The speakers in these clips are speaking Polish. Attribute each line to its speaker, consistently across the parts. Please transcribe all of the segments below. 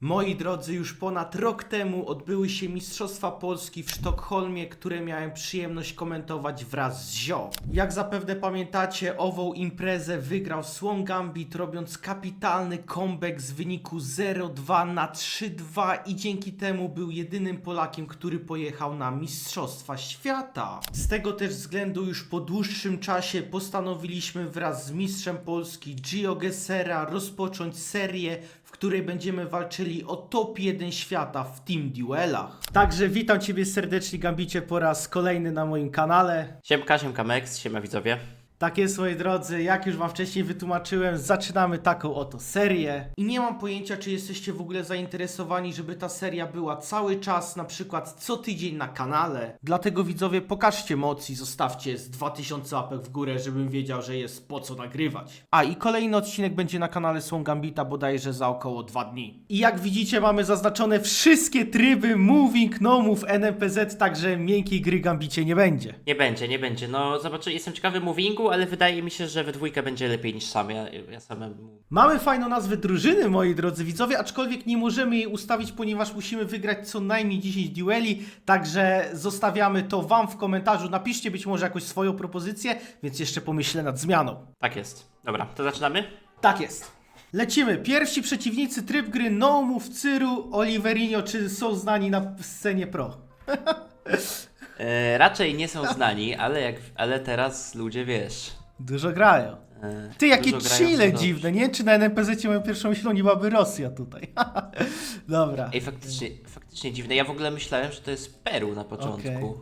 Speaker 1: Moi drodzy, już ponad rok temu odbyły się Mistrzostwa Polski w Sztokholmie, które miałem przyjemność komentować wraz z Zio. Jak zapewne pamiętacie, ową imprezę wygrał Słon Gambit, robiąc kapitalny comeback z wyniku 0-2 na 3-2 i dzięki temu był jedynym Polakiem, który pojechał na Mistrzostwa Świata. Z tego też względu już po dłuższym czasie postanowiliśmy wraz z mistrzem Polski Gio Gessera rozpocząć serię, w której będziemy walczyli o top 1 świata w team duelach. Także witam Ciebie serdecznie Gambicie po raz kolejny na moim kanale.
Speaker 2: Siemka, siemka Mex, siema widzowie.
Speaker 1: Tak jest, moi drodzy, jak już Wam wcześniej wytłumaczyłem, zaczynamy taką oto serię. I nie mam pojęcia, czy jesteście w ogóle zainteresowani, żeby ta seria była cały czas, na przykład co tydzień na kanale. Dlatego widzowie, pokażcie moc i zostawcie z 2000 łapek w górę, żebym wiedział, że jest po co nagrywać. A i kolejny odcinek będzie na kanale Słon Gambita bodajże za około dwa dni. I jak widzicie, mamy zaznaczone wszystkie tryby Moving, No Move, NPZ, także miękkiej gry Gambicie nie będzie.
Speaker 2: Nie będzie, nie będzie. No zobaczę, jestem ciekawy movingu, ale wydaje mi się, że we dwójkę będzie lepiej niż sam. Ja, ja samemu.
Speaker 1: Mamy fajną nazwę drużyny, moi drodzy widzowie, aczkolwiek nie możemy jej ustawić, ponieważ musimy wygrać co najmniej 10 dueli, także zostawiamy to Wam w komentarzu. Napiszcie być może jakąś swoją propozycję, więc jeszcze pomyślę nad zmianą.
Speaker 2: Tak jest. Dobra, to zaczynamy?
Speaker 1: Tak jest. Lecimy. Pierwsi przeciwnicy tryb gry No Move, Cyru, Oliverinho, czy są znani na scenie pro?
Speaker 2: E, raczej nie są znani, ale jak, ale teraz ludzie wiesz.
Speaker 1: Dużo grają.
Speaker 2: E,
Speaker 1: Ty, jakie
Speaker 2: dużo grają,
Speaker 1: Chile
Speaker 2: to
Speaker 1: dziwne, nie? Czy na NPZ moją pierwszą myślą nie byłaby Rosja tutaj? Dobra.
Speaker 2: Ej, faktycznie, faktycznie dziwne. Ja w ogóle myślałem, że to jest Peru na początku.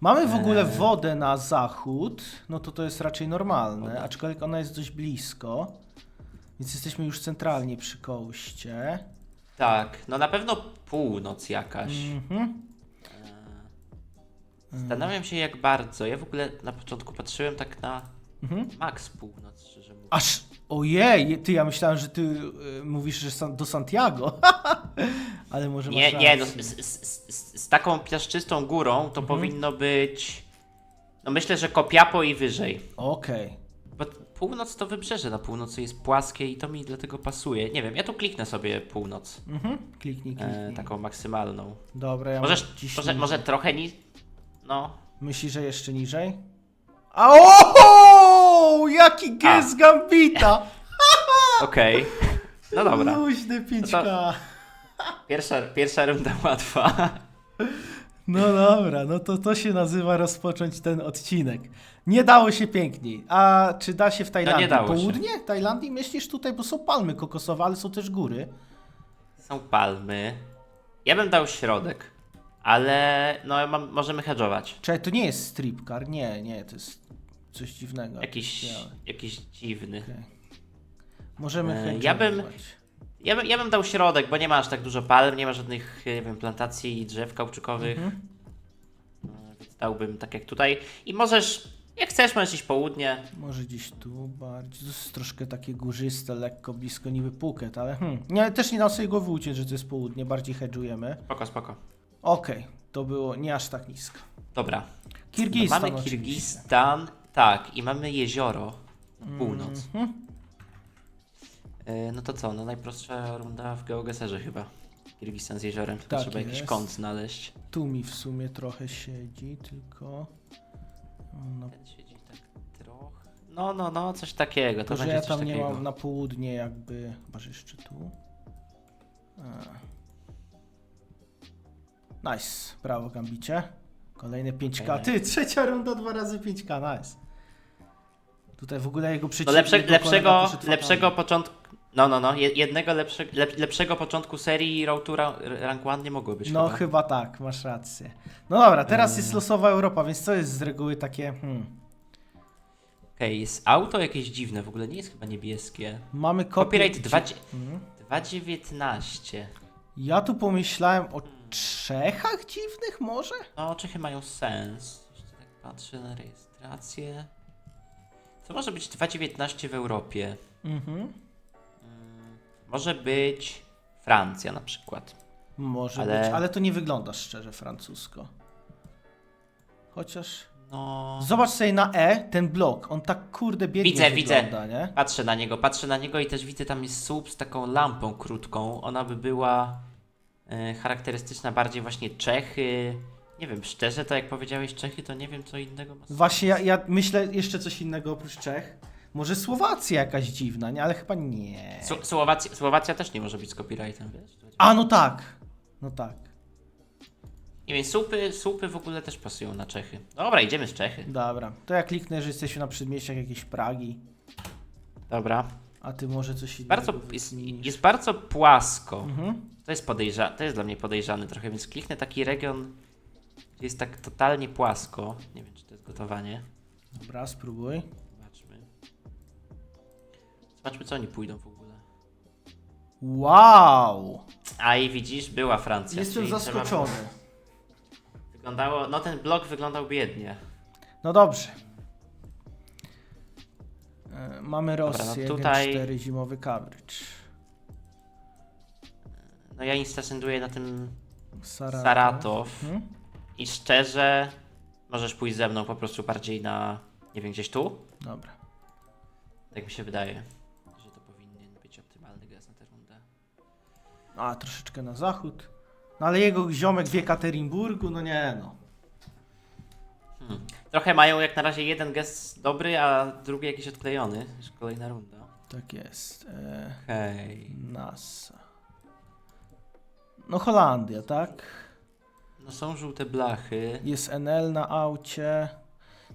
Speaker 1: Mamy w ogóle
Speaker 2: Eee.
Speaker 1: wodę na zachód, no to to jest raczej normalne, aczkolwiek ona jest dość blisko, więc jesteśmy już centralnie przy koście.
Speaker 2: Tak, no na pewno północ jakaś.
Speaker 1: Mhm.
Speaker 2: Zastanawiam się jak bardzo. Ja w ogóle na początku patrzyłem tak na
Speaker 1: Mhm.
Speaker 2: max północ, szczerze mówiąc.
Speaker 1: Aż, ojej, ty, ja myślałem, że ty y, mówisz, że san, do Santiago, ale może
Speaker 2: Nie, nie, no z, z, z, z taką piaszczystą górą to
Speaker 1: Mhm.
Speaker 2: powinno być. No myślę, że Kopiapo i wyżej.
Speaker 1: Okej.
Speaker 2: Bo północ to wybrzeże na północy jest płaskie i to mi dlatego pasuje. Nie wiem, ja tu kliknę sobie północ.
Speaker 1: Mhm. Kliknij, kliknij.
Speaker 2: E, taką maksymalną.
Speaker 1: Dobra, ja
Speaker 2: Możesz, może, może trochę ni... No.
Speaker 1: Myślisz, że jeszcze niżej? A o, Jaki gest Gambita!
Speaker 2: Okej. No dobra.
Speaker 1: Luźny 5K.
Speaker 2: Pierwsza, pierwsza runda łatwa.
Speaker 1: No dobra, no to to się nazywa rozpocząć ten odcinek. Nie dało się piękniej. A czy da się w Tajlandii?
Speaker 2: dało się.
Speaker 1: Południe Tajlandii myślisz tutaj, bo są palmy kokosowe, ale są też góry.
Speaker 2: Są palmy. Ja bym dał środek. Ale no mam, możemy hedżować.
Speaker 1: Czekaj, to nie jest strip car, nie, nie, to jest coś dziwnego.
Speaker 2: Jakiś,
Speaker 1: białe.
Speaker 2: jakiś dziwny.
Speaker 1: Możemy
Speaker 2: E,
Speaker 1: hedge'ować.
Speaker 2: ja bym- Ja, bym- ja bym dał środek, bo nie ma aż tak dużo palm, nie ma żadnych, nie wiem, plantacji i drzew kauczykowych.
Speaker 1: Mhm.
Speaker 2: E, Więc dałbym tak jak tutaj. I możesz, jak chcesz, możesz iść południe.
Speaker 1: Może gdzieś tu bardziej. To jest troszkę takie górzyste, lekko blisko niby Phuket, ale hmm. Nie, też nie da sobie głowy uciec, że to jest południe, bardziej hedżujemy.
Speaker 2: Spoko, spoko.
Speaker 1: Okej, to było nie aż tak nisko.
Speaker 2: Dobra.
Speaker 1: Kirgistan
Speaker 2: mamy
Speaker 1: oczywiście.
Speaker 2: Kirgistan, tak, i mamy jezioro na północ.
Speaker 1: Mhm.
Speaker 2: E, No to co, no najprostsza runda w geogeserze chyba. Kirgistan z jeziorem, tylko
Speaker 1: Tak
Speaker 2: trzeba jakiś
Speaker 1: jest.
Speaker 2: kąt znaleźć.
Speaker 1: Tu mi w sumie trochę siedzi, tylko... No,
Speaker 2: siedzi tak trochę. No, no, no, coś takiego. To
Speaker 1: to, że
Speaker 2: będzie
Speaker 1: ja tam nie
Speaker 2: takiego.
Speaker 1: mam na południe jakby... Chyba, że jeszcze tu. A. Nice, brawo Gambicie. Kolejne 5k.
Speaker 2: Okej,
Speaker 1: Ty, trzecia runda, dwa razy 5k, nice. Tutaj w ogóle jego
Speaker 2: No
Speaker 1: przeciwnik...
Speaker 2: lepsze,
Speaker 1: jego kolega
Speaker 2: lepszego,
Speaker 1: poszedł
Speaker 2: lepszego początku. No, no, no. je- Jednego lepsze, lep, lepszego początku serii Road to Ra- Rank 1 nie mogło być.
Speaker 1: No
Speaker 2: chyba.
Speaker 1: chyba tak, masz rację. No dobra, teraz
Speaker 2: Eee.
Speaker 1: jest losowa Europa, więc to jest z reguły takie... Hmm.
Speaker 2: Okej, jest auto jakieś dziwne, w ogóle nie jest chyba niebieskie.
Speaker 1: Mamy kopię...
Speaker 2: Copyright 2,
Speaker 1: Mhm.
Speaker 2: 2.19.
Speaker 1: Ja tu pomyślałem o Czechach dziwnych może?
Speaker 2: No, Czechy mają sens. Jeszcze tak patrzę na rejestrację. Co może być 2.19 w Europie?
Speaker 1: Mhm.
Speaker 2: Może być Francja na przykład.
Speaker 1: Może
Speaker 2: Ale-
Speaker 1: być, ale to nie wygląda szczerze francusko. Chociaż...
Speaker 2: No.
Speaker 1: Zobacz sobie na E, ten blok. On tak kurde biednie
Speaker 2: Widzę,
Speaker 1: wygląda,
Speaker 2: widzę.
Speaker 1: nie?
Speaker 2: Patrzę na niego, patrzę na niego i też widzę tam jest słup z taką lampą krótką. Ona by była charakterystyczna bardziej właśnie Czechy. Nie wiem, szczerze to jak powiedziałeś Czechy, to nie wiem co innego ma.
Speaker 1: Właśnie ja, ja myślę jeszcze coś innego oprócz Czech. Może Słowacja jakaś dziwna, nie? Ale chyba nie.
Speaker 2: Sło- Słowacja, Słowacja też nie może być z copyrightem, wiesz?
Speaker 1: A, no tak. No tak.
Speaker 2: Nie wiem, słupy, słupy w ogóle też pasują na Czechy. Dobra, idziemy z Czechy.
Speaker 1: Dobra. To ja kliknę, że jesteśmy na przedmieściach jakiejś Pragi.
Speaker 2: Dobra.
Speaker 1: A ty może coś innego
Speaker 2: Bardzo, jest, jest bardzo płasko.
Speaker 1: Mhm.
Speaker 2: To jest podejrzane, to jest dla mnie podejrzany trochę, więc kliknę taki region, gdzie jest tak totalnie płasko. Nie wiem, czy to jest gotowanie.
Speaker 1: Dobra, spróbuj.
Speaker 2: Zobaczmy. Zobaczmy, co oni pójdą w ogóle.
Speaker 1: Wow!
Speaker 2: A i widzisz, była Francja.
Speaker 1: Jestem zaskoczony.
Speaker 2: Wyglądało, no ten blok wyglądał biednie.
Speaker 1: No dobrze. E, Mamy Rosję,
Speaker 2: no
Speaker 1: tutaj...
Speaker 2: tutaj-
Speaker 1: 4 zimowy coverage.
Speaker 2: No ja instasenduję na tym
Speaker 1: Saratow.
Speaker 2: Saratow
Speaker 1: Mhm.
Speaker 2: i szczerze, możesz pójść ze mną po prostu bardziej na, nie wiem, gdzieś tu?
Speaker 1: Dobra.
Speaker 2: Tak mi się wydaje, że to powinien być optymalny gest na tę rundę.
Speaker 1: A, troszeczkę na zachód. No ale jego ziomek w Jekaterinburgu, no nie no.
Speaker 2: Trochę mają jak na razie jeden gest dobry, a drugi jakiś odklejony. Już kolejna runda.
Speaker 1: Tak jest. E,
Speaker 2: Hej.
Speaker 1: NASA. No Holandia, tak?
Speaker 2: No są żółte blachy.
Speaker 1: Jest NL na aucie.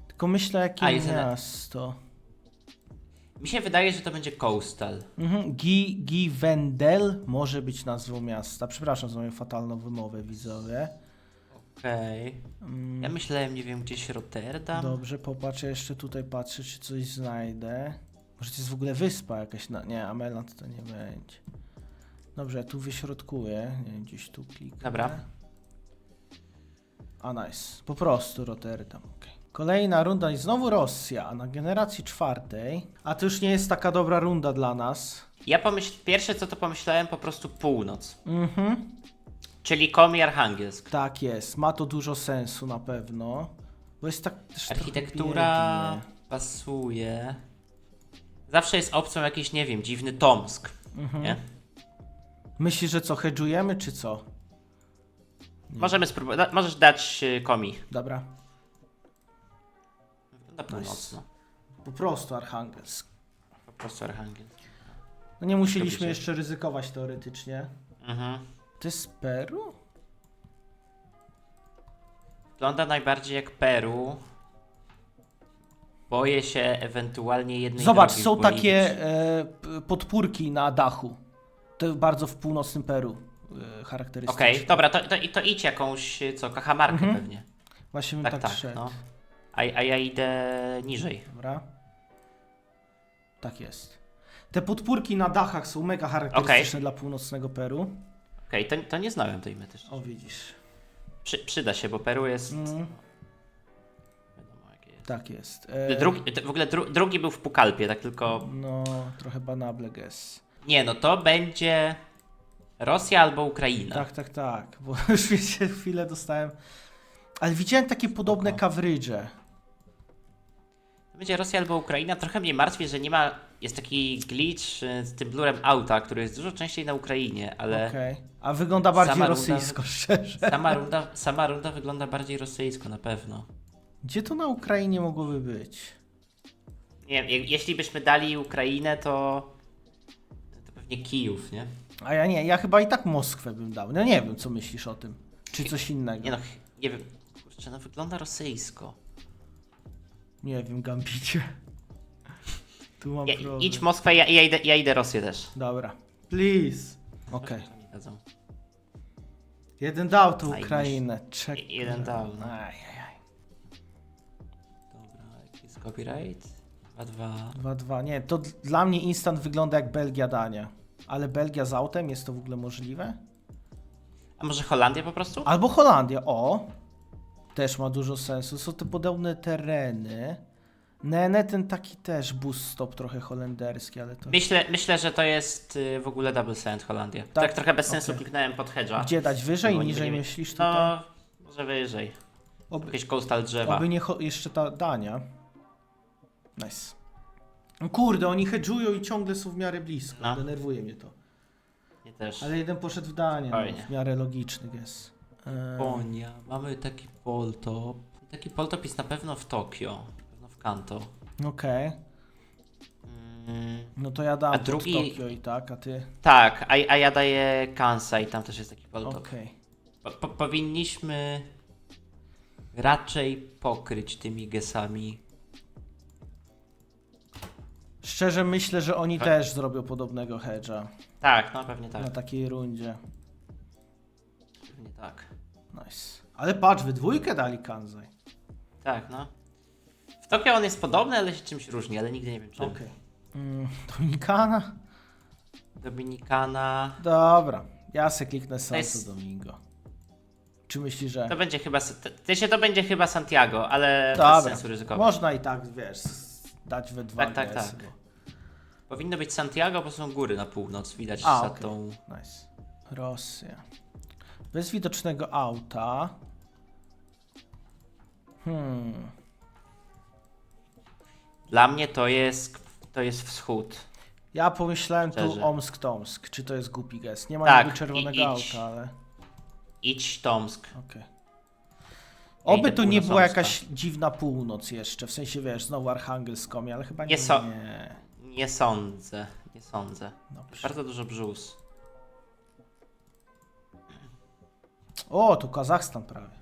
Speaker 1: Tylko myślę jakie
Speaker 2: A, jest NL.
Speaker 1: miasto.
Speaker 2: Mi się wydaje, że to będzie Coastal.
Speaker 1: Mhm. Gi, Gi Wendel może być nazwą miasta. Przepraszam za moją fatalną wymowę, widzowie.
Speaker 2: Okej.
Speaker 1: Mm,
Speaker 2: Ja myślałem, nie wiem, gdzieś Rotterdam.
Speaker 1: Dobrze, popatrzę jeszcze tutaj, patrzę, czy coś znajdę. Może to jest w ogóle wyspa jakaś na... Nie, Ameland to nie będzie. Dobrze, ja tu wyśrodkuję. Nie wiem, gdzieś tu kliknę.
Speaker 2: Dobra.
Speaker 1: A, nice. Po prostu Rotterdam, okej. Kolejna runda i znowu Rosja, na generacji czwartej. A to już nie jest taka dobra runda dla nas.
Speaker 2: Ja pomyśl... Pierwsze co to pomyślałem po prostu północ.
Speaker 1: Mhm.
Speaker 2: Czyli Komi Archangelsk.
Speaker 1: Tak jest, ma to dużo sensu na pewno. Bo jest tak też trochę
Speaker 2: Architektura
Speaker 1: biednie.
Speaker 2: pasuje. Zawsze jest opcją jakiś, nie wiem, dziwny Tomsk.
Speaker 1: Mhm.
Speaker 2: Nie?
Speaker 1: Myślisz, że co, hedżujemy czy co?
Speaker 2: Możemy spróbować. da- Możesz dać y, Komi.
Speaker 1: Dobra.
Speaker 2: Wygląda północno.
Speaker 1: Po prostu Archangelsk.
Speaker 2: Po prostu Archangelsk.
Speaker 1: No nie musieliśmy jeszcze ryzykować teoretycznie.
Speaker 2: Mhm.
Speaker 1: To jest Peru?
Speaker 2: Wygląda najbardziej jak Peru. Boję się ewentualnie jednej
Speaker 1: Zobacz,
Speaker 2: drogi
Speaker 1: są takie e, p- podpórki na dachu. To bardzo w północnym Peru e, charakterystyczne.
Speaker 2: Okej, dobra, to, to, to idź jakąś, co, kachamarkę
Speaker 1: Mhm.
Speaker 2: pewnie.
Speaker 1: Właśnie bym
Speaker 2: Tak,
Speaker 1: tak,
Speaker 2: tak,
Speaker 1: szedł.
Speaker 2: no. A, a ja idę niżej.
Speaker 1: Dobra. Tak jest. Te podpórki na dachach są mega charakterystyczne dla północnego Peru.
Speaker 2: Okej, to, to nie znałem tej mety.
Speaker 1: O, widzisz.
Speaker 2: Przy, przyda się, bo Peru jest...
Speaker 1: Mm,
Speaker 2: Wiadomo jakie jest.
Speaker 1: tak jest. E,
Speaker 2: Drugi, w ogóle dru, drugi był w Pukalpie, tak tylko...
Speaker 1: No, trochę banable guess.
Speaker 2: Nie, no to będzie Rosja albo Ukraina.
Speaker 1: Tak, tak, tak. Bo już wiecie, chwilę dostałem. Ale widziałem takie podobne coverage.
Speaker 2: To będzie Rosja albo Ukraina. Trochę mnie martwi, że nie ma... Jest taki glitch y, z tym blurem auta, który jest dużo częściej na Ukrainie, ale
Speaker 1: Okej. A wygląda bardziej
Speaker 2: Sama runda-
Speaker 1: rosyjsko, szczerze.
Speaker 2: sama, runda, sama runda wygląda bardziej rosyjsko na pewno.
Speaker 1: Gdzie to na Ukrainie mogłoby być?
Speaker 2: Nie wiem, je- jeśli byśmy dali Ukrainę, to... To pewnie Kijów, nie?
Speaker 1: A ja nie, ja chyba i tak Moskwę bym dał. No nie wiem, co myślisz o tym. Czy coś innego.
Speaker 2: Nie no, nie wiem. Kurczę, no wygląda rosyjsko.
Speaker 1: Nie wiem, Gambicie. Tu mam
Speaker 2: Ja,
Speaker 1: problem.
Speaker 2: idź Moskwę, ja, ja, idę, ja idę Rosję też.
Speaker 1: Dobra. Please. Okej.
Speaker 2: Dadzą?
Speaker 1: Jeden dał
Speaker 2: i
Speaker 1: Ukrainę. Czek.
Speaker 2: Jeden dał, no.
Speaker 1: Ajajaj.
Speaker 2: Dobra, jaki jest copyright? 2-2.
Speaker 1: 2-2. Nie, to d- dla mnie instant wygląda jak Belgia Dania. Ale Belgia z autem, jest to w ogóle możliwe?
Speaker 2: A może Holandia po prostu?
Speaker 1: Albo Holandia, o! Też ma dużo sensu. Są te podobne tereny. Nene ten taki też boost stop trochę holenderski, ale to...
Speaker 2: Myślę, myślę, że to jest y, w ogóle Double Sand Holandia. Tak, tak trochę bez sensu
Speaker 1: okej.
Speaker 2: kliknąłem pod hedge'a.
Speaker 1: Gdzie dać wyżej,
Speaker 2: No, bo nie
Speaker 1: niżej
Speaker 2: będziemy-
Speaker 1: myślisz tutaj?
Speaker 2: No, może wyżej.
Speaker 1: Oby,
Speaker 2: Jakieś coastal drzewa.
Speaker 1: oby nie cho- jeszcze ta Dania. Nice. No kurde, oni hedżują i ciągle są w miarę blisko.
Speaker 2: No.
Speaker 1: Denerwuje mnie to.
Speaker 2: Nie też.
Speaker 1: Ale jeden poszedł w Danię, no,
Speaker 2: Fajnie.
Speaker 1: w miarę logiczny jest. Eee,
Speaker 2: Japonia, mamy taki poltop. Taki poltop jest na pewno w Tokio. Kanto.
Speaker 1: Okej.
Speaker 2: Mm,
Speaker 1: No to ja dam
Speaker 2: A
Speaker 1: pod
Speaker 2: drugi-
Speaker 1: Tokio i tak, a ty?
Speaker 2: tak, a, a ja daję Kansai, tam też jest taki.
Speaker 1: Okej.
Speaker 2: Po, po, powinniśmy raczej pokryć tymi gesami.
Speaker 1: Szczerze myślę, że oni
Speaker 2: Tak.
Speaker 1: też zrobią podobnego hedge'a
Speaker 2: Tak, no pewnie tak.
Speaker 1: na takiej rundzie.
Speaker 2: Pewnie tak.
Speaker 1: Nice. Ale patrz, wy dwójkę dali Kanzai.
Speaker 2: Tak, no. Tokio on jest podobny, ale się czymś różni, ale nigdy nie wiem czym.
Speaker 1: Okej. Mm, Dominikana?
Speaker 2: Dominikana.
Speaker 1: Dobra. Ja se kliknę Santo
Speaker 2: jest-
Speaker 1: Domingo. Czy myślisz, że...
Speaker 2: To będzie chyba. To się to będzie chyba Santiago, ale bez sensu ryzykować.
Speaker 1: Można i tak, wiesz, dać we dwa
Speaker 2: Tak, tak, tak.
Speaker 1: bo-
Speaker 2: Powinno być Santiago, bo są góry na północ, widać
Speaker 1: A,
Speaker 2: za
Speaker 1: okej.
Speaker 2: tą.
Speaker 1: Nice. Rosja. Bez widocznego auta. Hmm.
Speaker 2: Dla mnie to jest. To jest wschód.
Speaker 1: Ja pomyślałem tu
Speaker 2: Szczerze.
Speaker 1: Omsk-Tomsk. Czy to jest głupi gest? Nie ma
Speaker 2: Tak,
Speaker 1: niby czerwonego
Speaker 2: i- idź.
Speaker 1: auta, ale...
Speaker 2: Idź Tomsk.
Speaker 1: Okej. Oby
Speaker 2: idę
Speaker 1: to nie
Speaker 2: północ
Speaker 1: była
Speaker 2: Omska.
Speaker 1: jakaś dziwna północ jeszcze, w sensie wiesz, znowu Archangelskomie, ale chyba nie.
Speaker 2: Nie so-
Speaker 1: nie.
Speaker 2: Nie sądzę. Nie sądzę.
Speaker 1: Dobrze.
Speaker 2: Bardzo dużo brzus.
Speaker 1: O, tu Kazachstan prawie.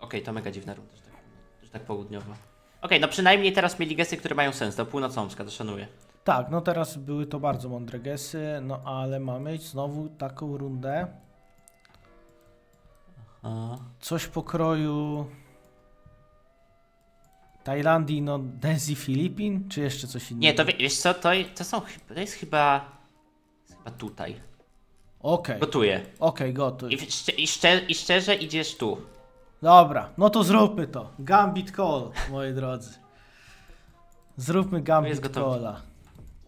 Speaker 2: Okej, to mega dziwna runda, że tak, że tak południowo. Okej, no przynajmniej teraz mieli gesty, które mają sens. Do północomska, to szanuję.
Speaker 1: Tak, no teraz były to bardzo mądre gesy, no ale mamy znowu taką rundę.
Speaker 2: A.
Speaker 1: Coś pokroju Tajlandii, Indonezji, Filipin, czy jeszcze coś innego?
Speaker 2: Nie, to wie, wiesz co, to, to są chyba. To jest chyba. Jest chyba tutaj.
Speaker 1: Okej,
Speaker 2: Gotuję.
Speaker 1: okej, gotuj.
Speaker 2: I, szcze, i, szcze, I szczerze idziesz tu.
Speaker 1: Dobra, no to zróbmy to. Gambit Call, moi drodzy. Zróbmy Gambit
Speaker 2: jest gotowe.
Speaker 1: Calla.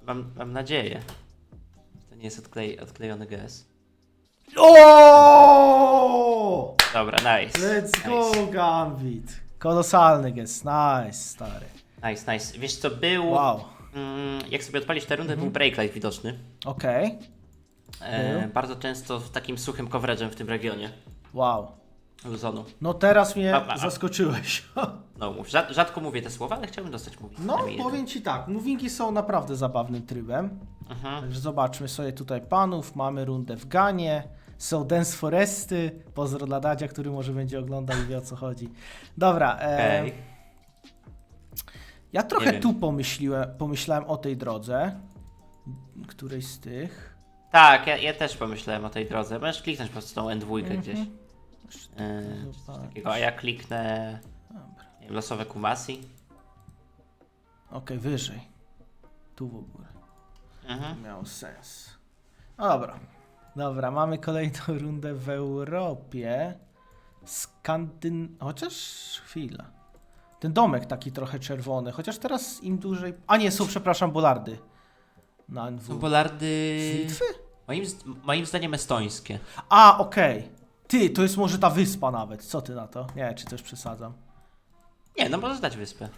Speaker 2: Mam, mam nadzieję. To nie jest odklej, odklejony GS.
Speaker 1: O!
Speaker 2: Dobra, nice.
Speaker 1: Let's go,
Speaker 2: nice.
Speaker 1: Gambit. Kolosalny gest, nice, stary.
Speaker 2: Nice, nice. Wiesz co, był.
Speaker 1: Wow,
Speaker 2: Mm, jak sobie odpalić tę rundę, był breaklight widoczny.
Speaker 1: okej,
Speaker 2: E,
Speaker 1: Był.
Speaker 2: bardzo często w takim suchym coveragem w tym regionie.
Speaker 1: wow.
Speaker 2: Luzonu.
Speaker 1: No teraz mnie
Speaker 2: A, a, a.
Speaker 1: zaskoczyłeś.
Speaker 2: No mów. Rzad, rzadko mówię te słowa, ale chciałbym dostać mówić.
Speaker 1: No, powiem ci tak, movingi są naprawdę zabawnym trybem.
Speaker 2: Mhm.
Speaker 1: Także zobaczmy sobie tutaj panów, mamy rundę w Ganie, są Dance Foresty, pozdro dla Dadzia, który może będzie oglądał i wie o co chodzi. Dobra, e, ja trochę
Speaker 2: wiem.
Speaker 1: tu pomyśliłem, pomyślałem o tej drodze, którejś z tych.
Speaker 2: Tak, ja, ja też pomyślałem o tej drodze. Możesz kliknąć po prostu tą N2
Speaker 1: Mhm.
Speaker 2: gdzieś. E, coś
Speaker 1: zobaczę.
Speaker 2: takiego. A ja kliknę
Speaker 1: Dobra,
Speaker 2: nie wiem, losowe Kumasi.
Speaker 1: okej, wyżej. Tu w ogóle.
Speaker 2: Mhm.
Speaker 1: Miał sens. No dobra. Dobra, mamy kolejną rundę w Europie. Skandyn... Chociaż chwila. Ten domek taki trochę czerwony, chociaż teraz im dłużej... A nie, są, przepraszam, bolardy. Na
Speaker 2: Są
Speaker 1: NW.
Speaker 2: polardy...
Speaker 1: Z Litwy?
Speaker 2: Moim, z- moim zdaniem estońskie.
Speaker 1: A, okej. Ty, to jest może ta wyspa nawet. Co ty na to? Nie, czy też przesadzam.
Speaker 2: Nie, no możesz dać wyspę.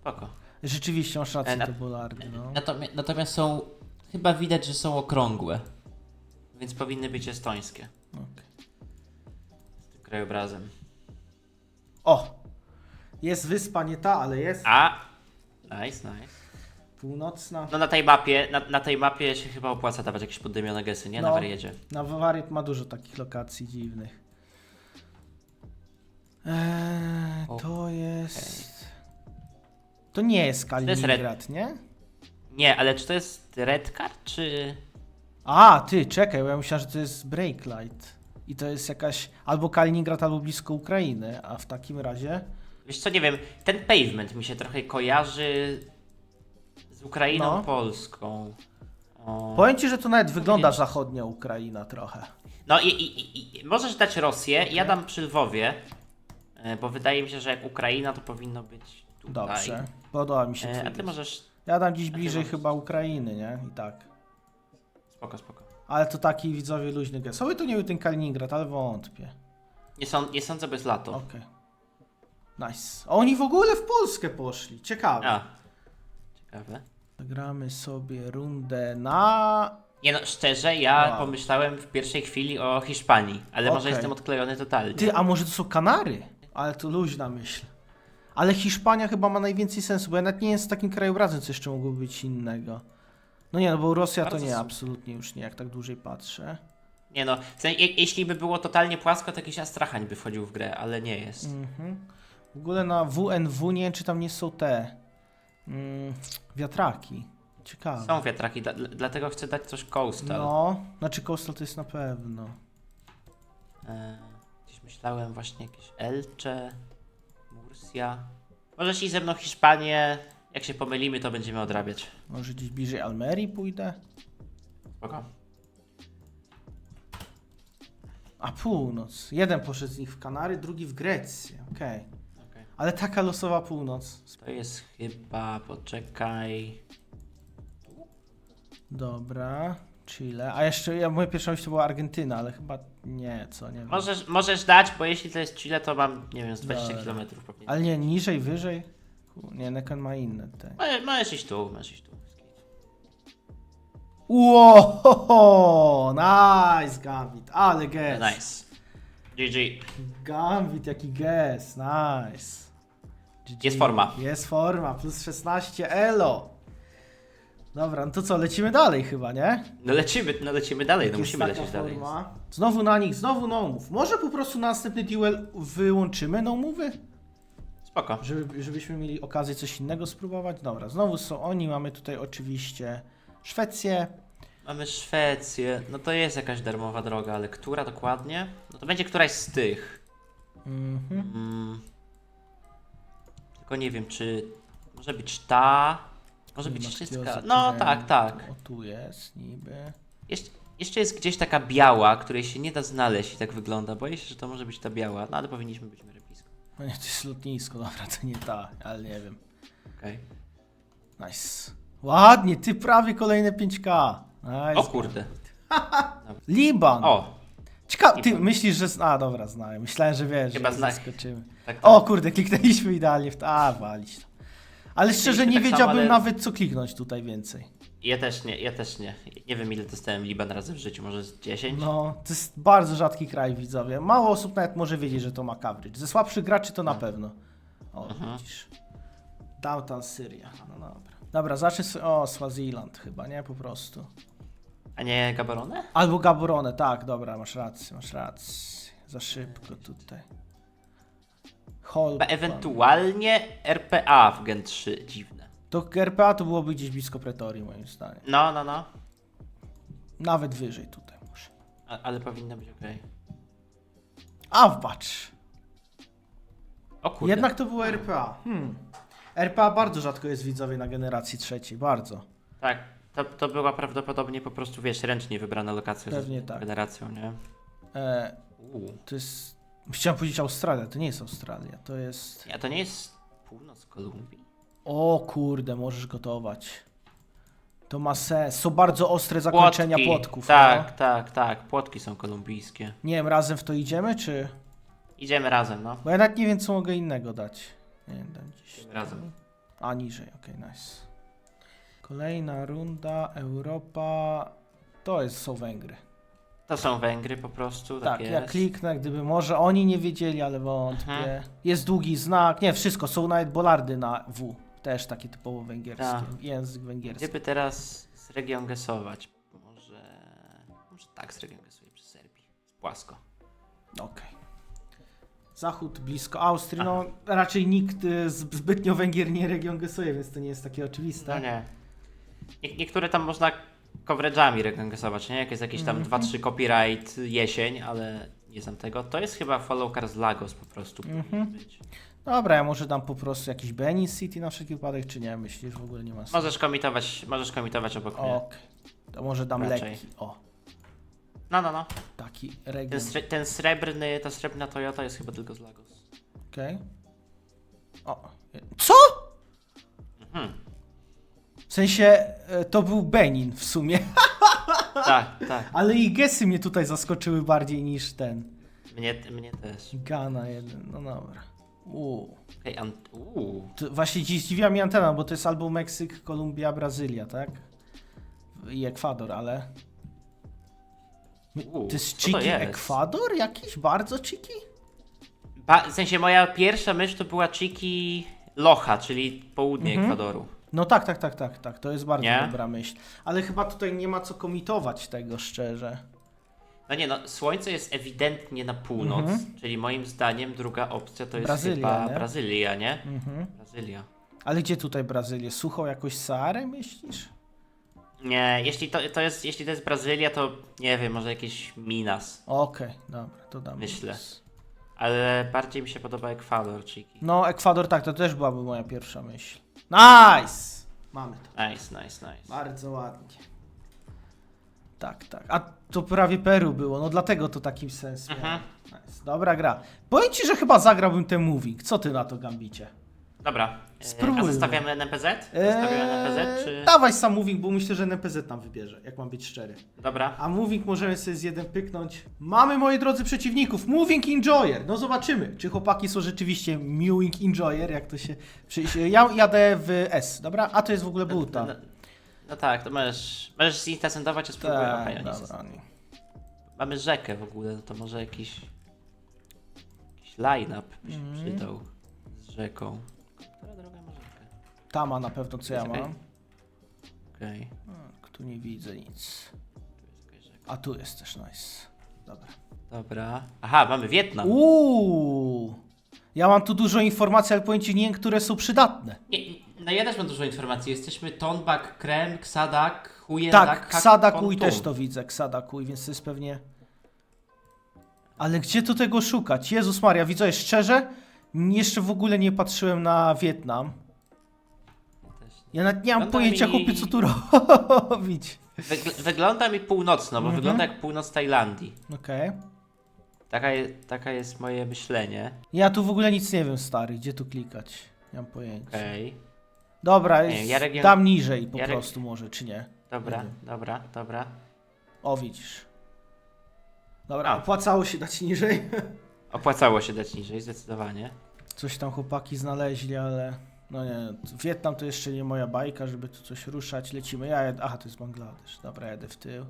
Speaker 2: Spoko.
Speaker 1: Rzeczywiście masz rację,
Speaker 2: E, na-
Speaker 1: te bolardy, no.
Speaker 2: Natomiast, natomiast są... Chyba widać, że są okrągłe. Więc powinny być estońskie.
Speaker 1: Okej.
Speaker 2: Z tym krajobrazem.
Speaker 1: O! Jest wyspa, nie ta, ale jest
Speaker 2: A! Nice, nice.
Speaker 1: Północna.
Speaker 2: No na tej mapie, na, na tej mapie się chyba opłaca dawać jakieś poddymione gesy, nie? Na
Speaker 1: No.
Speaker 2: wariecie.
Speaker 1: Na Wariat ma dużo takich lokacji dziwnych. Eee, to jest. To nie jest
Speaker 2: jest
Speaker 1: Kaliningrad, nie?
Speaker 2: Nie, ale czy to jest red card, czy...
Speaker 1: A, ty, czekaj, bo ja myślałem, że to jest Breaklight. I to jest jakaś albo Kaliningrad, albo blisko Ukrainy, a w takim razie.
Speaker 2: Wiesz co, nie wiem, ten pavement mi się trochę kojarzy z Ukrainą
Speaker 1: No.
Speaker 2: Polską. O.
Speaker 1: Powiem ci, że to nawet wygląda
Speaker 2: Powiedzieć.
Speaker 1: zachodnia Ukraina trochę.
Speaker 2: No i, i, i, i możesz dać Rosję, ja dam przy Lwowie, e, bo wydaje mi się, że jak Ukraina, to powinno być tutaj.
Speaker 1: Dobrze. Podoba mi się.
Speaker 2: E, a ty możesz...
Speaker 1: Ja dam
Speaker 2: ty
Speaker 1: bliżej
Speaker 2: możesz-
Speaker 1: chyba Ukrainy, nie? I tak.
Speaker 2: Spoko, spoko.
Speaker 1: Ale to taki widzowie luźny gest. Sobie to nie był ten Kaliningrad, ale wątpię.
Speaker 2: Nie, są, nie sądzę bez lato.
Speaker 1: Okej. Nice. A oni w ogóle w Polskę poszli. Ciekawe.
Speaker 2: A. Ciekawe.
Speaker 1: Gramy sobie rundę na...
Speaker 2: Nie no, szczerze, ja
Speaker 1: Wow.
Speaker 2: pomyślałem w pierwszej chwili o Hiszpanii, ale może
Speaker 1: Okej.
Speaker 2: jestem odklejony totalnie.
Speaker 1: Ty, a może to są Kanary? Ale to luźna myśl. Ale Hiszpania chyba ma najwięcej sensu, bo ja nawet nie jest takim krajobrazem, co jeszcze mogłoby być innego. No nie, no bo Rosja to
Speaker 2: Bardzo
Speaker 1: nie, absolutnie już nie, jak tak dłużej patrzę.
Speaker 2: Nie no, w sensie, je, jeśli by było totalnie płasko, to jakiś Astrachań by wchodził w grę, ale nie jest.
Speaker 1: Mhm. W ogóle na WNW nie wiem, czy tam nie są te mm, wiatraki. Ciekawe.
Speaker 2: Są wiatraki, dla, dla- dlatego chcę dać coś coastal.
Speaker 1: No, znaczy Coastal to jest na pewno.
Speaker 2: E, gdzieś myślałem właśnie jakieś Elcze, Murcia. Możesz iść ze mną Hiszpanię, jak się pomylimy, to będziemy odrabiać.
Speaker 1: Może gdzieś bliżej Almerii pójdę?
Speaker 2: Spoko.
Speaker 1: A północ. Jeden poszedł z nich w Kanary, drugi w Grecję. Okej. Ale taka losowa północ.
Speaker 2: To jest chyba, poczekaj...
Speaker 1: Dobra. Chile. A jeszcze, ja, moja pierwsza myśl to była Argentyna, ale chyba nie, co, nie wiem.
Speaker 2: Możesz, możesz dać, bo jeśli to jest Chile, to mam, nie wiem, z 20
Speaker 1: Dobra.
Speaker 2: km pewnie.
Speaker 1: Ale nie, niżej, wyżej? Ku- Nie, Nekan ma inne te.
Speaker 2: Możesz, możesz iść tu, możesz iść tu.
Speaker 1: Wow, nice Gambit, ale guess.
Speaker 2: Nice. GG.
Speaker 1: Gambit, jaki guess, nice. GG.
Speaker 2: Jest forma.
Speaker 1: Jest forma, plus 16, elo. Dobra, no to co, lecimy dalej chyba, nie?
Speaker 2: No lecimy, no lecimy dalej, no
Speaker 1: Jest
Speaker 2: musimy
Speaker 1: taka
Speaker 2: lecieć dalej.
Speaker 1: forma. Znowu na nich, znowu no move. Może po prostu na następny duel wyłączymy no move'y?
Speaker 2: Spoko.
Speaker 1: Żeby, żebyśmy mieli okazję coś innego spróbować. Dobra, znowu są oni, mamy tutaj oczywiście Szwecję.
Speaker 2: Mamy Szwecję, no to jest jakaś darmowa droga, ale która dokładnie? No to będzie któraś z tych.
Speaker 1: Mhm.
Speaker 2: Mm. Tylko nie wiem, czy może być ta, może być wszystka. No tak, tak.
Speaker 1: O, tu jest niby.
Speaker 2: Jeszcze, jeszcze jest gdzieś taka biała, której się nie da znaleźć i tak wygląda. Boję się, że to może być ta biała, no ale powinniśmy być w miarę blisko.
Speaker 1: No nie, to jest lotnisko, dobra, to nie ta, ale nie wiem.
Speaker 2: Okej.
Speaker 1: Nice. Ładnie, ty prawie kolejne 5K. Nice.
Speaker 2: O kurde.
Speaker 1: Liban.
Speaker 2: O,
Speaker 1: Ciekawe, ty myślisz, że... A, dobra, znałem. Myślałem, że wiesz,
Speaker 2: Chyba
Speaker 1: że
Speaker 2: zna-
Speaker 1: zaskoczymy.
Speaker 2: tak, tak.
Speaker 1: O kurde, kliknęliśmy idealnie w to. A, walić. Ale szczerze nie
Speaker 2: tak samo,
Speaker 1: wiedziałbym
Speaker 2: ale-
Speaker 1: nawet co kliknąć tutaj więcej.
Speaker 2: Ja też nie, ja też nie. Nie wiem ile dostałem Liban razy w życiu, może z 10?
Speaker 1: No, to jest bardzo rzadki kraj, widzowie. Mało osób nawet może wiedzieć, że to ma coverage. Ze słabszych graczy to na pewno. O,
Speaker 2: Mhm.
Speaker 1: widzisz. Downtown Syria. No dobra. Dobra, zacznę. O, Swaziland chyba, nie? Po prostu.
Speaker 2: A nie Gaborone?
Speaker 1: Albo Gaborone, tak, dobra, masz rację, masz rację. Za szybko tutaj.
Speaker 2: Chyba ewentualnie RPA w Gen 3, dziwne.
Speaker 1: To RPA to byłoby gdzieś blisko Pretorii, moim zdaniem.
Speaker 2: No, no, no.
Speaker 1: Nawet wyżej tutaj może.
Speaker 2: A, ale powinno być ok.
Speaker 1: A, patrz.
Speaker 2: O kurde.
Speaker 1: Jednak to było RPA. Hmm. RPA bardzo rzadko jest widzowie na generacji trzeciej, bardzo.
Speaker 2: Tak, to, to była prawdopodobnie po prostu, wiesz, ręcznie wybrana lokacja
Speaker 1: Pewnie
Speaker 2: z
Speaker 1: tak.
Speaker 2: generacją, nie?
Speaker 1: E,
Speaker 2: Uuu.
Speaker 1: to jest... Chciałem powiedzieć Australia, to nie jest Australia, to jest...
Speaker 2: A to nie jest północ Kolumbii?
Speaker 1: O kurde, możesz gotować. To ma sens. Są bardzo ostre zakończenia
Speaker 2: Płotki.
Speaker 1: płotków.
Speaker 2: Tak,
Speaker 1: No.
Speaker 2: tak, tak. Płotki są kolumbijskie.
Speaker 1: Nie wiem, razem w to idziemy, czy...
Speaker 2: Idziemy razem, no.
Speaker 1: Bo ja nawet nie wiem, co mogę innego dać. Nie wiem, dam gdzieś...
Speaker 2: Idziemy razem.
Speaker 1: A, niżej, okej, nice. Kolejna runda, Europa... To jest, są Węgry.
Speaker 2: To są Węgry po prostu, tak,
Speaker 1: Tak,
Speaker 2: jest.
Speaker 1: ja kliknę, gdyby może oni nie wiedzieli, ale wątpię.
Speaker 2: Mhm.
Speaker 1: Jest długi znak, nie, wszystko, są nawet bolardy na W. Też takie typowo węgierskie,
Speaker 2: Tak.
Speaker 1: język węgierski.
Speaker 2: Gdyby teraz z region gesować? Może... Może tak z region gesuję przez Serbii. Płasko.
Speaker 1: Okej. Zachód blisko Austrii, no raczej nikt y, z- zbytnio Węgier nie region gesuje, więc to nie jest takie oczywiste.
Speaker 2: No nie. Nie, niektóre tam można coverage'ami regangesować, nie? Jak jest jakiś tam
Speaker 1: Mhm.
Speaker 2: 2-3 copyright jesień, ale nie znam tego. To jest chyba Follow Cars Lagos po prostu
Speaker 1: Mhm.
Speaker 2: być.
Speaker 1: Dobra, ja może dam po prostu jakiś Benin City na wszelki wypadek, czy nie? Myślisz, w ogóle nie ma sensu?
Speaker 2: Możesz komitować, możesz komitować obok mnie.
Speaker 1: Okej. To może dam
Speaker 2: Raczej.
Speaker 1: lekki. O,
Speaker 2: No, no, no.
Speaker 1: taki
Speaker 2: Ten,
Speaker 1: region.
Speaker 2: sre, ten srebrny, ta srebrna Toyota jest chyba tylko z Lagos.
Speaker 1: Okej. O. Co?
Speaker 2: Mhm.
Speaker 1: W sensie e, to był Benin w sumie,
Speaker 2: Tak, tak.
Speaker 1: ale i gesy mnie tutaj zaskoczyły bardziej niż ten.
Speaker 2: Mnie, mnie też.
Speaker 1: Gana jeden, no dobra. Uuu.
Speaker 2: Okej, ant- uuu.
Speaker 1: To Właśnie dziś zdziwiła mnie antena, bo to jest albo Meksyk, Kolumbia, Brazylia, tak? I Ekwador, ale... To jest
Speaker 2: co to
Speaker 1: Chiki
Speaker 2: jest?
Speaker 1: Ekwador? Jakiś bardzo Chiki?
Speaker 2: Ba- w sensie moja pierwsza myśl to była Chiki Locha, czyli południe
Speaker 1: Mhm.
Speaker 2: Ekwadoru.
Speaker 1: No tak, tak, tak, tak, tak. To jest bardzo
Speaker 2: Nie?
Speaker 1: dobra myśl. Ale chyba tutaj nie ma co komitować tego szczerze.
Speaker 2: No nie no, słońce jest ewidentnie na północ, czyli moim zdaniem druga opcja to jest
Speaker 1: Mhm. Brazylia,
Speaker 2: chyba
Speaker 1: nie?
Speaker 2: Brazylia, nie?
Speaker 1: Mhm.
Speaker 2: Brazylia.
Speaker 1: Ale gdzie tutaj Brazylię? Suchą jakoś Saarę myślisz?
Speaker 2: Nie, jeśli to, to jest, jeśli to jest Brazylia, to nie wiem, może jakieś Minas.
Speaker 1: Okej, dobra, to dam.
Speaker 2: Myślę. Ale bardziej mi się podoba Ekwador, Chiki.
Speaker 1: No, Ekwador tak, to też byłaby moja pierwsza myśl. Nice! Mamy to.
Speaker 2: Nice, nice, nice.
Speaker 1: Bardzo ładnie. Tak, tak. A to prawie Peru było, no dlatego to taki sens miało.
Speaker 2: Mhm.
Speaker 1: Nice. Dobra gra. Powiem ci, że chyba zagrałbym ten moving. Co ty na to, Gambicie?
Speaker 2: Dobra. e,
Speaker 1: Spróbujmy.
Speaker 2: A zostawiamy NPZ? Zostawiamy NPZ, czy...
Speaker 1: Dawaj sam moving, bo myślę, że NPZ nam wybierze, jak mam być szczery.
Speaker 2: Dobra.
Speaker 1: A moving możemy sobie z jeden pyknąć. Mamy, moi drodzy przeciwników, moving enjoyer. No zobaczymy, czy chłopaki są rzeczywiście moving enjoyer, jak to się... Ja jadę w S, dobra? A to jest w ogóle buta.
Speaker 2: No, no tak, to możesz, możesz zintensyfikować, a spróbuję.
Speaker 1: Tak,
Speaker 2: oni
Speaker 1: dobra.
Speaker 2: są- Mamy rzekę w ogóle, no to może jakiś... Jakiś line-up by się
Speaker 1: Mhm.
Speaker 2: przydał z rzeką.
Speaker 1: Ta ma na pewno, co ja
Speaker 2: Czekaj.
Speaker 1: mam.
Speaker 2: Okej,
Speaker 1: Tak, tu nie widzę nic. A tu jest też nice. Dobra.
Speaker 2: Dobra. Aha, mamy Wietnam.
Speaker 1: Uuu! Ja mam tu dużo informacji, ale powiem ci nie, które są przydatne.
Speaker 2: Nie, no ja też mam dużo informacji. Jesteśmy Tonbak, Krem, Ksadak, Huyendak,
Speaker 1: Tak, Ksadakuj też to widzę, Ksadakuj, więc to jest pewnie... Ale gdzie tu tego szukać? Jezus Maria, widzę, szczerze, jeszcze w ogóle nie patrzyłem na Wietnam.
Speaker 2: Ja
Speaker 1: nawet nie mam
Speaker 2: Wygląda
Speaker 1: pojęcia,
Speaker 2: mi-
Speaker 1: chłopie, co tu robić.
Speaker 2: Wygl- wygląda mi północno, bo
Speaker 1: Mhm.
Speaker 2: wygląda jak północ Tajlandii.
Speaker 1: Okej.
Speaker 2: Taka, je, taka jest moje myślenie.
Speaker 1: Ja tu w ogóle nic nie wiem, stary, gdzie tu klikać. Nie mam pojęcia.
Speaker 2: Okej.
Speaker 1: Dobra,
Speaker 2: Nie, ja region-
Speaker 1: dam niżej po
Speaker 2: ja reg-
Speaker 1: prostu może, czy nie?
Speaker 2: Dobra, dobra, dobra.
Speaker 1: O, widzisz. Dobra,
Speaker 2: A.
Speaker 1: opłacało się dać niżej.
Speaker 2: Opłacało się dać niżej, zdecydowanie.
Speaker 1: Coś tam chłopaki znaleźli, ale no nie, Wietnam to jeszcze nie moja bajka, żeby tu coś ruszać. Lecimy. Ja jadę, aha, to jest Bangladesz. Dobra, jadę w tył.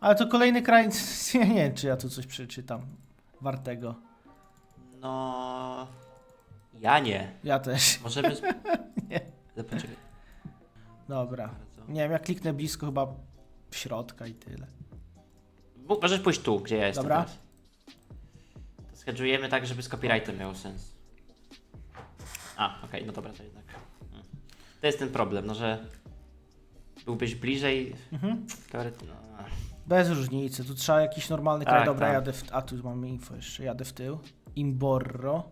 Speaker 1: Ale to kolejny kraj, ja nie wiem, czy ja tu coś przeczytam wartego.
Speaker 2: No. Ja nie.
Speaker 1: Ja też.
Speaker 2: Możemy.
Speaker 1: Nie.
Speaker 2: Poczekaj.
Speaker 1: Dobra. Nie wiem, ja kliknę blisko chyba środka i tyle.
Speaker 2: Możesz pójść tu, gdzie ja jestem.
Speaker 1: Dobra.
Speaker 2: teraz. To tak, żeby z copyrightem miało sens. A, okej, no dobra, to jednak. Mm. To jest ten problem, no że. Byłbyś bliżej.
Speaker 1: Mhm.
Speaker 2: No.
Speaker 1: Bez różnicy, tu trzeba jakiś normalny kraj.
Speaker 2: Tak,
Speaker 1: Dobra,
Speaker 2: tak.
Speaker 1: jadę w... A tu mamy info jeszcze, jadę w tył. Imborro.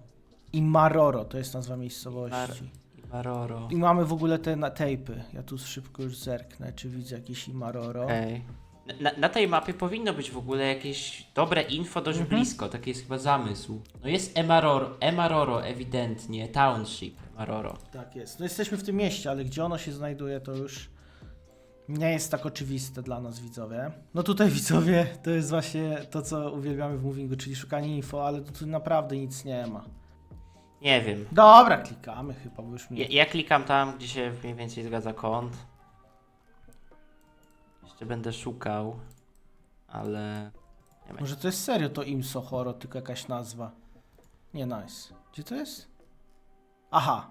Speaker 1: Imaroro, to jest nazwa miejscowości.
Speaker 2: I Maroro.
Speaker 1: I mamy w ogóle te na tejpy. Ja tu szybko już zerknę, czy widzę jakieś Imaroro.
Speaker 2: Okej. Na, na tej mapie powinno być w ogóle jakieś dobre info dość
Speaker 1: Mhm.
Speaker 2: blisko, taki jest chyba zamysł. No jest Emaroro, Emaroro ewidentnie, Township Emaroro.
Speaker 1: Tak jest. No jesteśmy w tym mieście, ale gdzie ono się znajduje, to już nie jest tak oczywiste dla nas, widzowie. No tutaj, widzowie, to jest właśnie to, co uwielbiamy w movingu, czyli szukanie info, ale tu, tu naprawdę nic nie ma.
Speaker 2: Nie wiem.
Speaker 1: Dobra, klikamy chyba, bo już mi...
Speaker 2: Ja, ja klikam tam, gdzie się mniej więcej zgadza kąt. Jeszcze będę szukał, ale... Nie wiem.
Speaker 1: Może to jest serio to Imso Horo, tylko jakaś nazwa. Nie, nice. Gdzie to jest? Aha.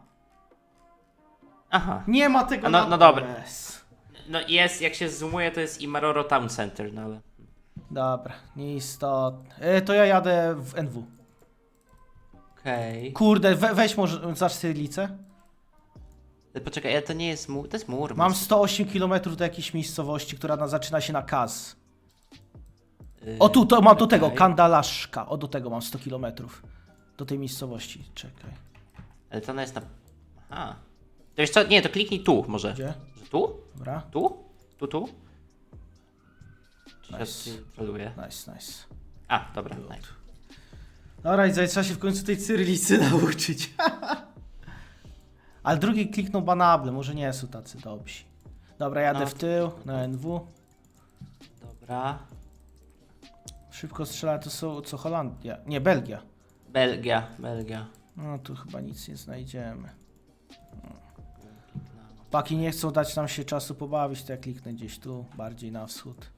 Speaker 2: Aha.
Speaker 1: Nie ma tego
Speaker 2: A no-
Speaker 1: na
Speaker 2: no dobra. No jest, jak się zoomuje, to jest Imaroro Town Center, no ale...
Speaker 1: Dobra, nieistotne. E, to ja jadę w NW.
Speaker 2: Okej.
Speaker 1: Kurde, we, weź może za cyrylicę.
Speaker 2: Okay. Poczekaj, ale to nie jest mur, to jest mur.
Speaker 1: Mam 108 km do jakiejś miejscowości, która na, zaczyna się na Kaz.
Speaker 2: Yy,
Speaker 1: O tu, to mam do tego,
Speaker 2: czekaj.
Speaker 1: Kandalaszka. O do tego mam 100 km. Do tej miejscowości. Czekaj.
Speaker 2: Ale to ona jest na... Aha. To wiesz co, nie, to kliknij tu może.
Speaker 1: Gdzie?
Speaker 2: Że tu?
Speaker 1: Dobra.
Speaker 2: Tu? Tu, tu? Czy
Speaker 1: Nice.
Speaker 2: troluję?
Speaker 1: Nice, nice.
Speaker 2: A, dobra, nice.
Speaker 1: Dobra, i trzeba się w końcu tej cyrylicy nauczyć. Ale drugi kliknął banable, może nie są tacy dobrzy. Dobra, jadę
Speaker 2: No.
Speaker 1: w tył, na NW.
Speaker 2: Dobra.
Speaker 1: Szybko strzela to są co Holandia. Nie, Belgia.
Speaker 2: Belgia, Belgia.
Speaker 1: No tu chyba nic nie znajdziemy. Paki nie chcą dać nam się czasu pobawić, to ja kliknę gdzieś tu, bardziej na wschód.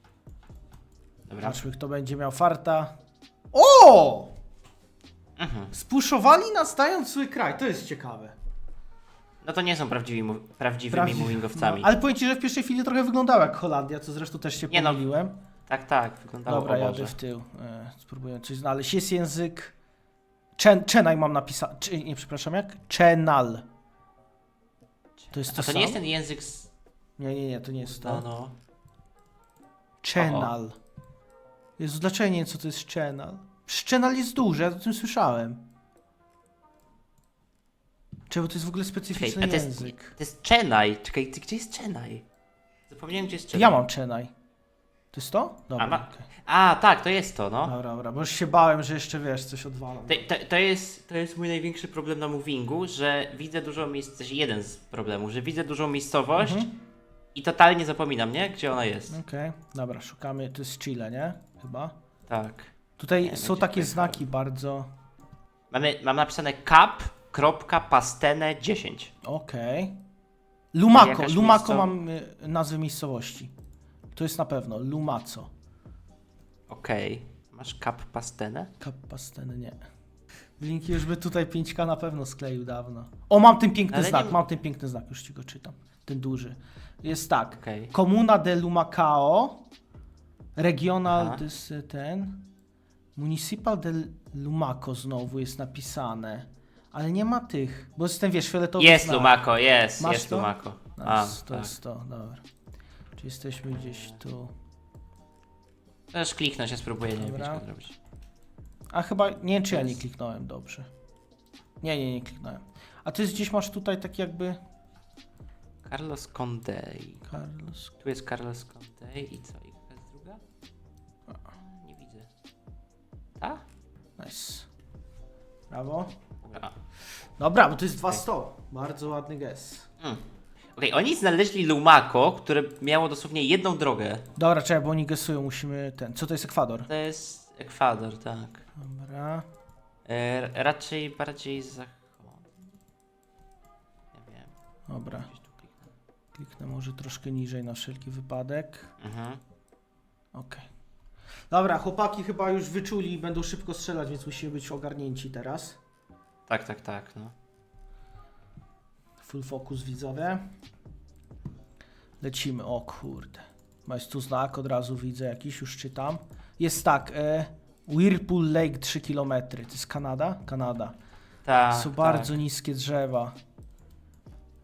Speaker 2: Dobra.
Speaker 1: Zobaczmy, kto będzie miał farta. O!
Speaker 2: Mhm.
Speaker 1: Spuszowali nas dając zły kraj, to jest ciekawe.
Speaker 2: No to nie są prawdziwi, prawdziwymi
Speaker 1: Prawdzi-
Speaker 2: movingowcami.
Speaker 1: No, ale powiem ci, że w pierwszej chwili trochę wyglądało jak Holandia, co zresztą też się
Speaker 2: Nie no,
Speaker 1: pomyliłem.
Speaker 2: Tak, tak, wyglądało
Speaker 1: Dobra, jadę w tył. E, spróbuję coś znaleźć. Jest język. Chen, Chenaj mam napisane. Nie, przepraszam, jak? Chenal. To jest to
Speaker 2: A to
Speaker 1: samo?
Speaker 2: nie jest ten język z...
Speaker 1: Nie, nie, nie, to nie jest to.
Speaker 2: No, no.
Speaker 1: Chenal. Jezu, dlaczego nie wiem, co to jest Chenal? Chenal jest duży, ja o tym słyszałem. Czemu to jest w ogóle
Speaker 2: Czekaj,
Speaker 1: specyficzny
Speaker 2: a to jest,
Speaker 1: język?
Speaker 2: to jest Chennai. Czekaj, ty- gdzie jest Chennai? Zapomniałem, gdzie jest Chennai.
Speaker 1: Ja mam Chenaj. To jest to? Dobra,
Speaker 2: A, ma-
Speaker 1: okej.
Speaker 2: A, tak, to jest to, no.
Speaker 1: Dobra, dobra, bo już się bałem, że jeszcze, wiesz, coś odwalam.
Speaker 2: To, to, to, jest, to jest mój największy problem na movingu, że widzę dużo miejsc, też jeden z problemów, że widzę dużą miejscowość
Speaker 1: Mhm.
Speaker 2: i totalnie zapominam, nie? Gdzie ona jest.
Speaker 1: Okej, dobra, szukamy, to jest Chile, nie? Chyba.
Speaker 2: Tak.
Speaker 1: Tutaj
Speaker 2: Nie,
Speaker 1: są
Speaker 2: będzie
Speaker 1: takie
Speaker 2: tutaj
Speaker 1: znaki bardzo...
Speaker 2: Mamy, mam napisane cap.pastene 10.
Speaker 1: Okej.
Speaker 2: Jakaś
Speaker 1: Lumako
Speaker 2: miejscow-
Speaker 1: mam y, nazwę miejscowości. To jest na pewno, Lumaco.
Speaker 2: Okej. Masz cap pastenę?
Speaker 1: Kapasteny nie. Linki już by tutaj 5K na pewno skleił dawno. O, mam ten piękny
Speaker 2: Ale nie
Speaker 1: znak,
Speaker 2: ma-
Speaker 1: mam ten piękny znak, już ci go czytam. Ten duży. Jest tak.
Speaker 2: Okej.
Speaker 1: Comuna de Lumacao. Regional,
Speaker 2: Aha.
Speaker 1: to jest y, ten. Municipal de Lumaco znowu jest napisane. Ale nie ma tych, bo jest ten, wiesz, fioletowy
Speaker 2: Jest
Speaker 1: znak.
Speaker 2: Lumako, jest,
Speaker 1: Masz
Speaker 2: jest
Speaker 1: to?
Speaker 2: Lumako.
Speaker 1: Nice,
Speaker 2: A,
Speaker 1: to
Speaker 2: tak.
Speaker 1: jest to, dobra. Czy jesteśmy gdzieś tu?
Speaker 2: Też kliknąć, ja spróbuję, nie wiem,
Speaker 1: Dobra.
Speaker 2: to zrobić.
Speaker 1: A chyba, nie wiem czy ja nie kliknąłem dobrze. Nie, nie, nie kliknąłem. A ty gdzieś masz tutaj tak jakby...
Speaker 2: Carlos Condei.
Speaker 1: Carlos...
Speaker 2: Tu jest Carlos Condei i co? I jaka jest druga? Nie widzę. Ta?
Speaker 1: Nice. Brawo.
Speaker 2: Dobra.
Speaker 1: Dobra, bo to jest 200. Bardzo ładny gest.
Speaker 2: Mm. Okej, oni znaleźli Lumako, które miało dosłownie jedną drogę.
Speaker 1: Dobra, czekaj, bo oni gesują, musimy ten... Co to jest Ekwador?
Speaker 2: To jest Ekwador, tak.
Speaker 1: Dobra.
Speaker 2: E, raczej bardziej zachodni. Nie wiem.
Speaker 1: Dobra.
Speaker 2: Gdzieś tu kliknę.
Speaker 1: Kliknę może troszkę niżej na wszelki wypadek.
Speaker 2: Mhm.
Speaker 1: Okej. Dobra, chłopaki chyba już wyczuli i będą szybko strzelać, więc musimy być ogarnięci teraz.
Speaker 2: Tak, tak, tak, no.
Speaker 1: Full focus widzowie. Lecimy. O kurde. Ma jest tu znak, od razu widzę jakiś, już czytam. Jest tak, e, Whirlpool Lake 3 km. To jest Kanada? Kanada.
Speaker 2: Tak,
Speaker 1: Są
Speaker 2: tak.
Speaker 1: bardzo niskie drzewa.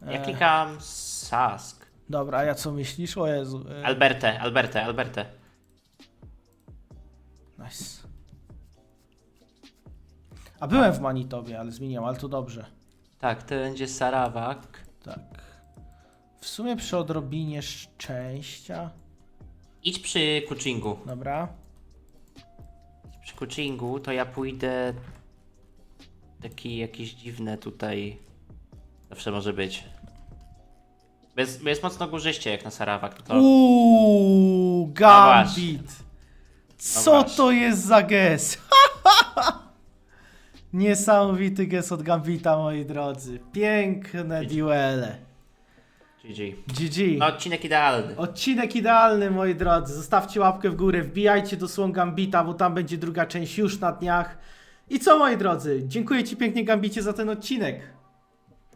Speaker 2: Ja
Speaker 1: E,
Speaker 2: klikam Sask.
Speaker 1: Dobra, a ja co myślisz? O Jezu. E,
Speaker 2: Alberte, Alberte, Alberte.
Speaker 1: nice. A byłem w Manitobie, ale zmieniłem, ale to dobrze.
Speaker 2: Tak, to będzie Sarawak.
Speaker 1: Tak. W sumie przy odrobinie szczęścia.
Speaker 2: Idź przy Kuchingu.
Speaker 1: Dobra.
Speaker 2: Przy Kuchingu to ja pójdę... Taki jakieś dziwne tutaj... Zawsze może być. Bo jest, bo jest mocno górzyście jak na Sarawak. To...
Speaker 1: Uuu, Gambit. Co
Speaker 2: właśnie.
Speaker 1: to jest za ges? Niesamowity ges od Gambita, moi drodzy. Piękne duele.
Speaker 2: GG.
Speaker 1: GG.
Speaker 2: No odcinek idealny.
Speaker 1: Odcinek idealny, moi drodzy. Zostawcie łapkę w górę, wbijajcie do Słon Gambita, bo tam będzie druga część już na dniach. I co, moi drodzy? Dziękuję Ci pięknie, Gambicie, za ten odcinek.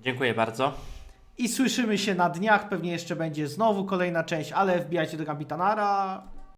Speaker 2: Dziękuję bardzo.
Speaker 1: I słyszymy się na dniach. Pewnie jeszcze będzie znowu kolejna część, ale wbijajcie do Gambita Nara.